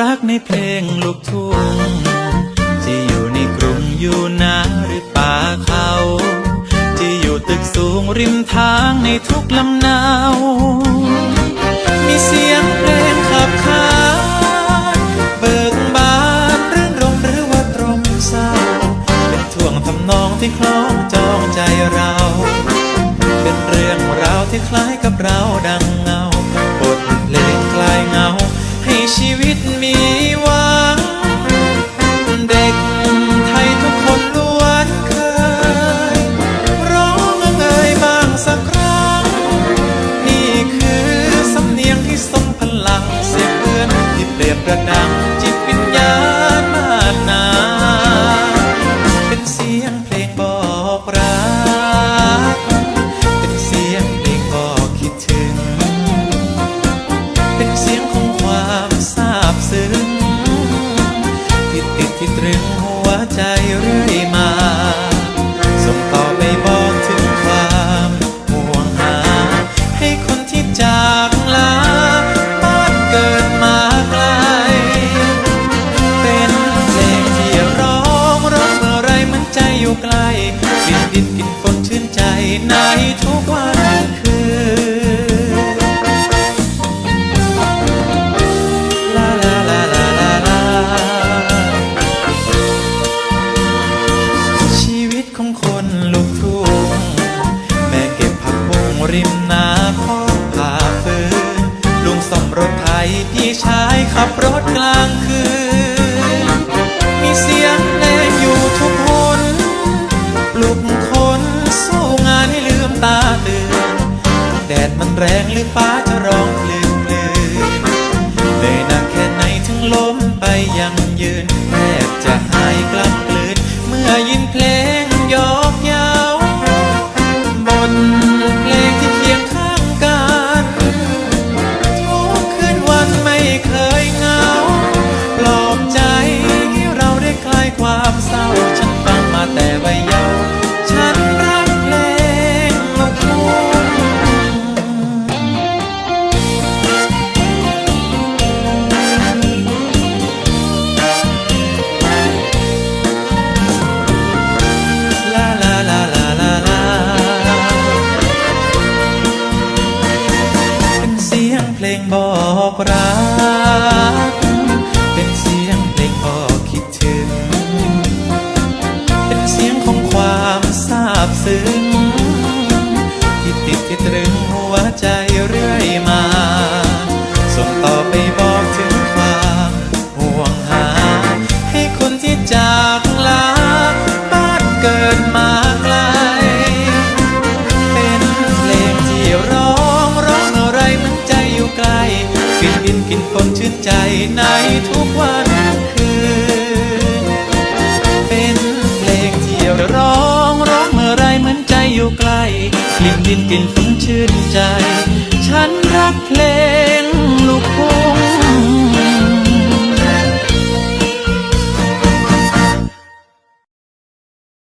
รักในเพลงลูกทุ่งที่อยู่ในกรุงอยู่นาหรือป่าเขาที่อยู่ตึกสูงริมทางในทุกลำนาวมีเสียงเพลงขับขานเบิกบานรื่นรมหรือว่าตรมเศร้าเป็นท่วงทำนองที่คล้องจองใจเรา เป็นเรื่องราวที่คล้ายกับเราดัง ติดที่ตรึงหัวใจเรื่อยมา ริมนาพ่อผ่าฟืนลุงซ่อมรถไถพี่ชายขับรถกลางคืน มีเสียงเพลงอยู่ทุกคนปลุกคนสู้งานให้ลืมตาตื่น แดดมันแรงหรือฟ้าจะร้องคลื่นคลื่นเหนื่อยหนักแค่ไหนถึงล้มไปยังยืนแทบจะหายกลับกลืน เมื่อยินเพลงยอก งบอกรัก เป็นเสียงเพลงบอกคิดถึง เป็นเสียงของความซาบซึ้งที่ติดที่ตรึงหัวใจเรื่อยมา ใจในทุกวันคืน เป็นเพลงที่ร้องร้องเมื่อไรเหมือนใจอยู่ไกลกลิ่นดินกลิ่นฝนชื่นใจ ฉันรักเพลง